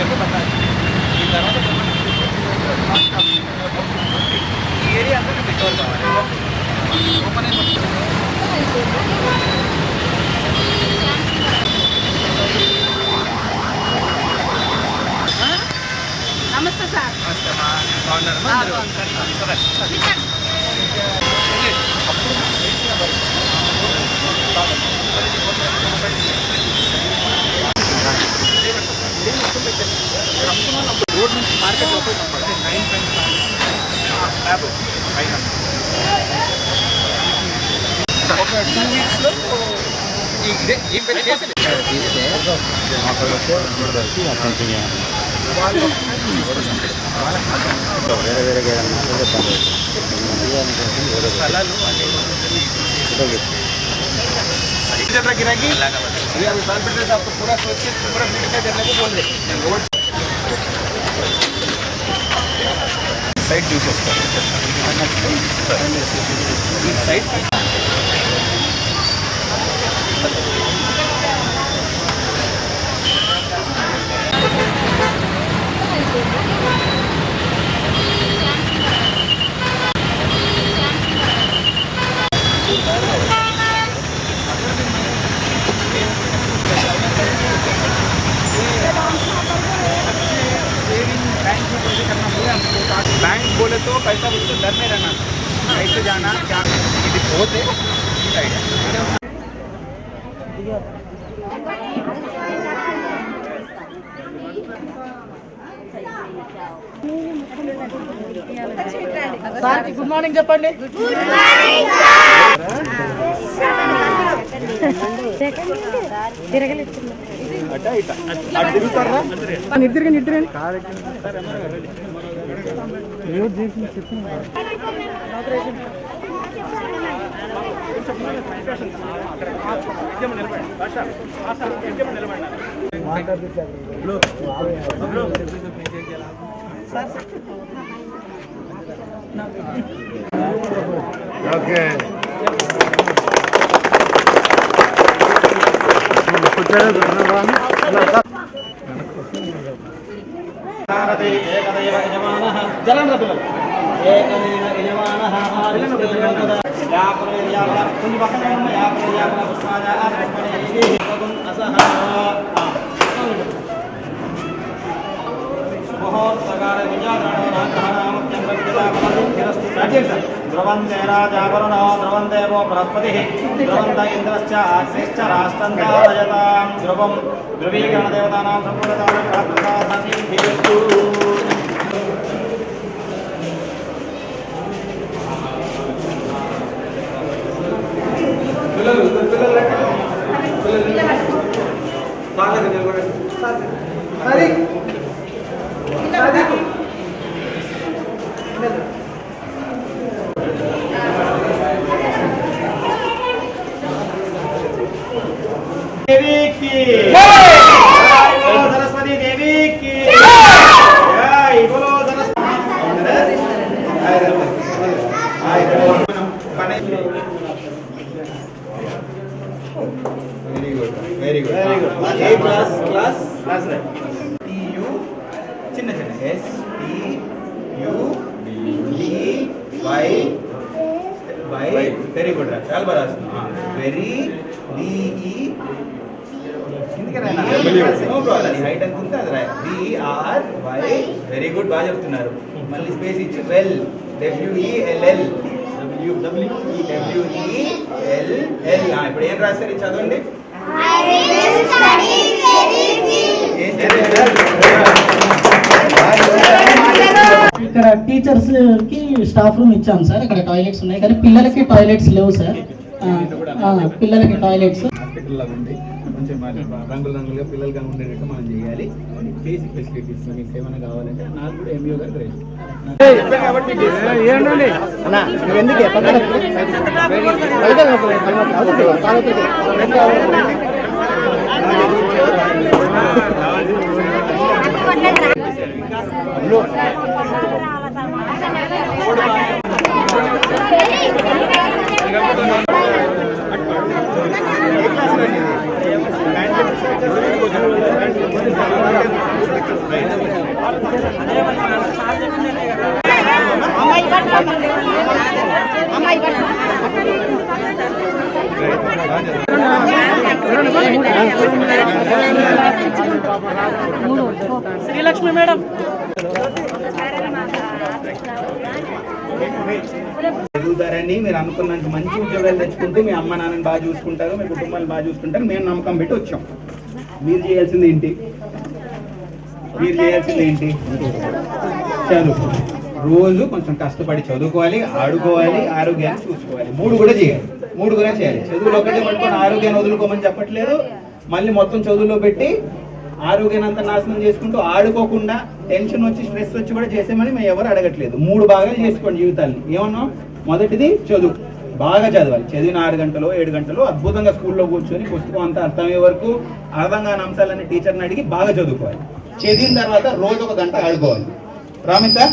పెట్టి పట్టాలి ఈ తర్వాత ఈ ఏరియా అంతా మీకు రికవర్ కావాలి ఓపెన్ నమస్తే సార్. నమస్తే బాగున్నారు? ఒక టూ వీక్స్లో ఇదే ఏం పెద్ద చేసేది इधर रखी रहेगी ये अभी बाल बेटे से आपको पूरा सोच के पूरा मीटर करने को बोल दे रोड సైట్ చూసేస్తారు ఈ సైడ్ बैंक बोले तो पैसा उसको डर में रहना कैसे जाना क्या ఇది పోతే ఇది ఐడియా సార్ గుడ్ మార్నింగ్ చెప్పండి అట్ట ఇట్ట అటు తిరుగుతారా నిద్రగా నిద్రగా జలం పిల్లలు ఏకమేన ಜಲಂದ್ರ ಪಿಲ್ಲರ್ द्रवन्ते राजावरुणो द्रवन्देवो बृहस्पतिः द्रवन्त इन्द्रश्च आश्रिश्च राष्ट्रन्तादयतां ध्रुवं ध्रुवीकरणदेवतानां పిల్లలు పిల్లలు బాగా నిలబడండి సరే. Thank you. Very good very good very good A class class class right T U చిన్న చిన్న. S T U D Y Y very good రా చాలా బాగా రాస్తున్నావు. వెరీ డి ఈ హైట్ ఎంత ఉంటే అది బిఆర్ వై వెరీ గుడ్ బాగా చెప్తున్నారు. మళ్ళీ స్పేస్ ఇచ్చి. వెల్ డబ్ల్యూఈఎల్ఎల్ డబ్ల్యూ డబ్ల్యూఈఎల్ఎల్ ఇప్పుడు ఏం రాశారు ఇది చదవండి? ఏం చదివారు? ఇక్కడ టీచర్స్కి స్టాఫ్ రూమ్ ఇచ్చాం సార్. ఇక్కడ టాయిలెట్స్ ఉన్నాయి. కానీ పిల్లలకి టాయిలెట్స్ లేవు సార్. పిల్లలకి టాయిలెట్స్ ఉంది. కొంచెం మరి రంగులు రంగులుగా పిల్లలుగా ఉండేటట్టు మనం చేయాలి. బేసిక్ ఫెసిలిటీస్ మీకు ఏమైనా కావాలంటే నాకు కూడా ఎంబీఓ గారు గ్రేట్ శ్రీలక్ష్మి మేడం. ఎదుగుతారని మీరు అనుకున్నంత మంచి ఉద్యోగాలు తెచ్చుకుంటూ మీ అమ్మ నాన్నని బాగా చూసుకుంటారు మీ కుటుంబాన్ని బాగా చూసుకుంటారు. మేము నమ్మకం పెట్టి వచ్చాం. మీరు చేయాల్సింది ఏంటి? మీరు చేయాల్సింది ఏంటి? చదువు రోజు కొంచెం కష్టపడి చదువుకోవాలి ఆడుకోవాలి ఆరోగ్యాన్ని చూసుకోవాలి. మూడు కూడా చేయాలి. మూడు కూడా చేయాలి. చదువులో ఒకటే పట్టుకొని ఆరోగ్యాన్ని వదులుకోమని చెప్పట్లేదు. మళ్ళీ మొత్తం చదువులో పెట్టి ఆరోగ్యాన్ని అంతా నాశనం చేసుకుంటూ ఆడుకోకుండా టెన్షన్ వచ్చి స్ట్రెస్ వచ్చి కూడా చేసేమని మేము ఎవరు అడగట్లేదు. మూడు భాగాలు చేసుకోండి జీవితాన్ని. ఏమన్నా? మొదటిది చదువు. బాగా చదవాలి. చదివిన ఆరు గంటలు ఏడు గంటలు అద్భుతంగా స్కూల్లో కూర్చొని పుస్తకం అంతా అర్థమయ్యే వరకు అర్థం కాని అంశాలన్నీ టీచర్ని అడిగి బాగా చదువుకోవాలి. చదివిన తర్వాత రోజు ఒక గంట ఆడుకోవాలి. ప్రామిసా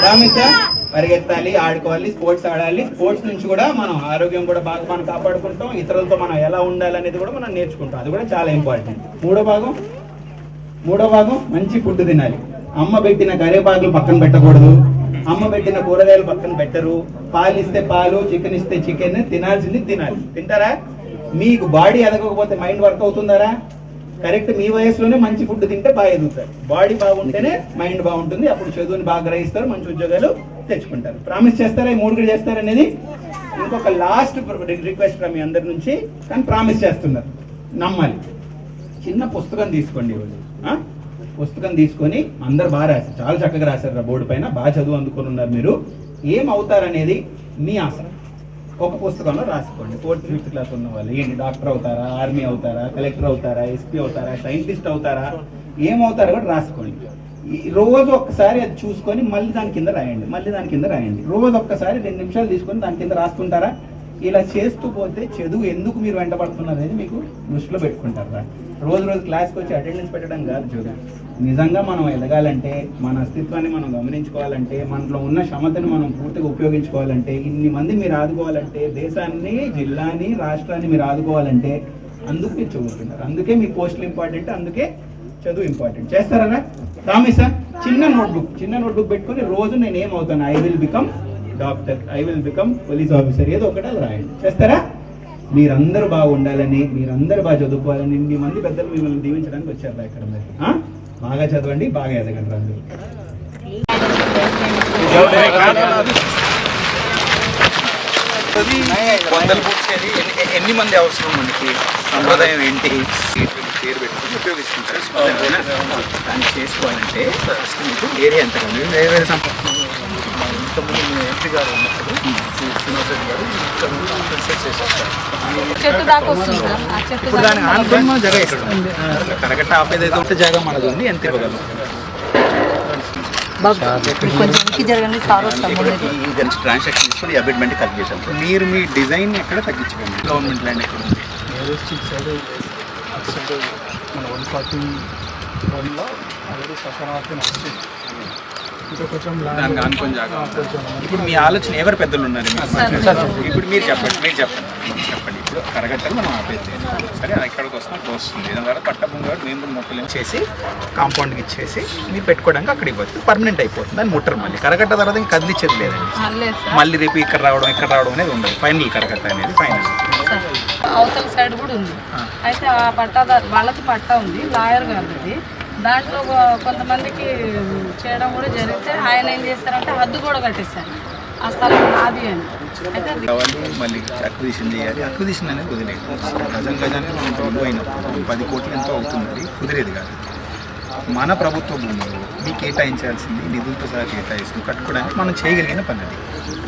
ప్రామిసా పరిగెత్తాలి ఆడుకోవాలి స్పోర్ట్స్ ఆడాలి. స్పోర్ట్స్ నుంచి కూడా మనం ఆరోగ్యం కూడా బాగా మనం కాపాడుకుంటాం. ఇతరులతో మనం ఎలా ఉండాలనేది కూడా మనం నేర్చుకుంటాం. అది కూడా చాలా ఇంపార్టెంట్ మూడో భాగం మూడో భాగం మంచి ఫుడ్ తినాలి. అమ్మ పెట్టిన కరివేపాకులు పక్కన పెట్టకూడదు. అమ్మ పెట్టిన కూరగాయలు పక్కన పెట్టరు. పాలు ఇస్తే పాలు చికెన్ ఇస్తే చికెన్ తినాల్సింది తినాలి. తింటారా? మీకు బాడీ ఎదగకపోతే మైండ్ వర్క్ అవుతుందారా? కరెక్ట్ మీ వయసులోనే మంచి ఫుడ్ తింటే బాగా ఎదుగుతారు. బాడీ బాగుంటేనే మైండ్ బాగుంటుంది. అప్పుడు చదువుని బాగా గ్రహిస్తారు మంచి ఉద్యోగాలు తెచ్చుకుంటారు. ప్రామిస్ చేస్తారా? ఈ మూడు కూడా చేస్తారనేది ఇంకొక లాస్ట్ రిక్వెస్ట్ మీ అందరి నుంచి. కానీ ప్రామిస్ చేస్తున్నారు. నమ్మాలి. చిన్న పుస్తకం తీసుకోండి పుస్తకం తీసుకొని అందరు బాగా రాశారు. చాలా చక్కగా రాశారు రా బోర్డు పైన. బాగా చదువు అందుకొని ఉన్నారు మీరు. ఏం అవుతారనేది మీ ఆశ. ఒక పుస్తకంలో రాసుకోండి. ఫోర్త్ ఫిఫ్త్ క్లాస్ ఉన్న వాళ్ళు. ఏంటి? డాక్టర్ అవుతారా? ఆర్మీ అవుతారా? కలెక్టర్ అవుతారా? ఎస్పీ అవుతారా? సైంటిస్ట్ అవుతారా? ఏమవుతారో కూడా రాసుకోండి. రోజు ఒక్కసారి అది చూసుకొని మళ్ళీ దాని కింద రాయండి. మళ్ళీ దాని కింద రాయండి. రోజు ఒక్కసారి రెండు నిమిషాలు తీసుకొని దాని కింద రాస్తుంటారా? ఇలా చేస్తూ పోతే చదువు ఎందుకు మీరు వెంటబడుతున్నారు అనేది మీకు దృష్టిలో పెట్టుకుంటారా? రోజు రోజు క్లాస్కి వచ్చి అటెండెన్స్ పెట్టడం కాదు చూడు నిజంగా మనం ఎదగాలంటే మన అస్తిత్వాన్ని మనం గమనించుకోవాలంటే మనలో ఉన్న క్షమతని మనం పూర్తిగా ఉపయోగించుకోవాలంటే ఇన్ని మంది మీరు ఆదుకోవాలంటే దేశాన్ని జిల్లాని రాష్ట్రాన్ని మీరు ఆదుకోవాలంటే అందుకు మీరు చదువుతున్నారు అందుకే మీ పోస్టులు ఇంపార్టెంట్ అందుకే చదువు ఇంపార్టెంట్ చేస్తారా సార్? చిన్న నోట్బుక్ చిన్న నోట్బుక్ పెట్టుకొని రోజు నేను ఏమవుతాను I will become doctor I will become police officer ఏదో ఒకటి రాయండి. చేస్తారా? మీరందరూ బాగా ఉండాలని మీరందరూ బాగా చదువుకోవాలని ఇన్ని మంది పెద్దలు మిమ్మల్ని దీవించడానికి వచ్చారు ఇక్కడ మరి. ఆ? బాగా చదవండి బాగా ఎదగండి అందరూ వందల బుక్స్ అని ఎన్ని- ఎన్ని మంది అవసరం మనకి? సంప్రదాయం ఏంటి? పేరు పెట్టుకుని ఉపయోగిస్తుంటారు సరేనా? దాన్ని చేసుకోవాలంటే ఫస్ట్ మీకు ఏరియా ఎంత? వేరే వేరే సంపద ఇంతకుముందు ఎంపీ గారు ఉన్నప్పుడు ఇప్పుడు దానికి దాకా ఆనుకొని మనం జగ ఇస్తాం కరెక్ట్ ఆపేదైతే ఉంటే జాగా మనది ఉంది ఎంత ఇవ్వగలం? ట్రాన్సాక్షన్ తీసుకొని అబిట్మెంట్ కట్ చేశాం మీరు మీ డిజైన్ ఎక్కడ తగ్గించుకోండి? గవర్నమెంట్ ల్యాండ్ ఎక్కడ ఉంది? మన వన్ ఫార్టీ వన్లో ఆల్రెడీ వస్తుంది దానికి ఆనుకొని జాగా ఇప్పుడు మీ ఆలోచన ఎవరు పెద్దలు ఉన్నారు? ఇప్పుడు మీరు చెప్పండి మీరు చెప్పండి. చెప్పండి. ఇప్పుడు కరగట్టలు మనం ఆపేది సరే అది ఎక్కడికి అక్కడ వస్తుంది. దాని తర్వాత పట్టభూమి కూడా మేము మొక్కలు చేసి కాంపౌండ్కి ఇచ్చేసి మీరు పెట్టుకోవడానికి అక్కడ ఇవ్వచ్చు పర్మనెంట్ అయిపోతుంది. దాన్ని ముట్టరు మళ్ళీ. కరగట్ట తర్వాత ఇంకా కదిలిచ్చేది లేదండి. మళ్ళీ రేపు ఇక్కడ రావడం ఇక్కడ రావడం అనేది ఉండదు. ఫైనల్ కరగట్ట అనేది ఫైనల్ సార్. అవతల సైడ్ కూడా ఉంది. అయితే ఆ పట్టాదారు వాళ్ళకి పట్టా ఉంది. లాయర్ గారిది. దాంట్లో కొంతమందికి చేయడం కూడా జరిగితే ఆయన ఏం చేస్తారంటే హద్దు కూడా కట్టేశారు. ఆ స్థలం నాది అని. అది మళ్ళీ అక్విజిషన్ చేయాలి. అక్విజిషన్ అనేది కుదిరేది. గజం గజానికి మనం విలువ అయినప్పుడు పది కోట్లు ఎంతో అవుతుంది కుదిరేది కాదు. మన ప్రభుత్వ భూములు మీ కేటాయించాల్సింది నిధులతో సహా కేటాయిస్తూ కట్టుకోవడానికి మనం చేయగలిగిన పనిది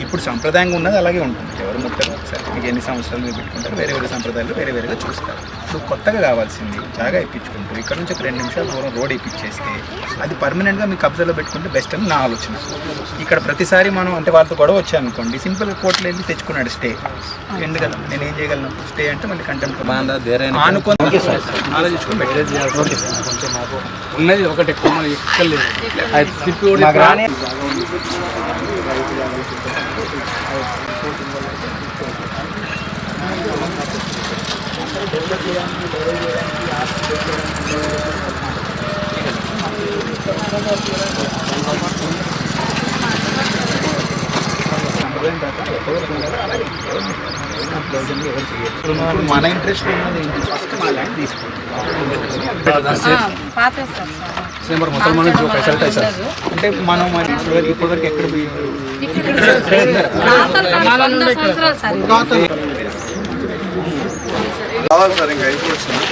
ఇప్పుడు సంప్రదాయంగా ఉన్నది అలాగే ఉంటుంది. ఎవరు ముట్టారు సరే మీకు ఎన్ని సంవత్సరాలు మీరు పెట్టుకుంటారు వేరే వేరే సంప్రదాయాలు వేరే వేరేగా చూస్తారు. ఇప్పుడు కొత్తగా కావాల్సింది జాగా ఇప్పించుకుంటూ ఇక్కడ నుంచి ఒక రెండు నిమిషాల దూరం రోడ్ ఇప్పించేస్తే అది పర్మనెంట్గా మీ కబ్జాలో పెట్టుకుంటే బెస్ట్ అని నా ఆలోచన. ఇక్కడ ప్రతిసారి మనం అంటే వాళ్ళతో గొడవ వచ్చాయనుకోండి సింపుల్గా కోర్టులో వెళ్ళి తెచ్చుకున్నాడు స్టే ఎందు కదా నేను ఏం చేయగలను? స్టే అంటే మళ్ళీ కంటెంప్ట్ ఆనుకొని ఆలోచించుకొని ఉన్నది ఒకటి ఎక్కలేదు అది తిప్పి కూడా మాకు రాని సంప్రదాయం ప్రకారం ఎవరికి ఉండాలో అలాగే ఎవరు ప్రయోజనం ఎవరు చేయరు. ఇప్పుడు మన ఇంట్రెస్ట్ ఉన్నది ఫస్ట్ మా ల్యాండ్ తీసుకుంటాం సార్. మొత్తం మనం సార్ అంటే మనం మరి ఇప్పటివరకు ఇప్పటివరకు ఎక్కడ పోయి కావాలి సార్ ఇంకా అయిపోతుంది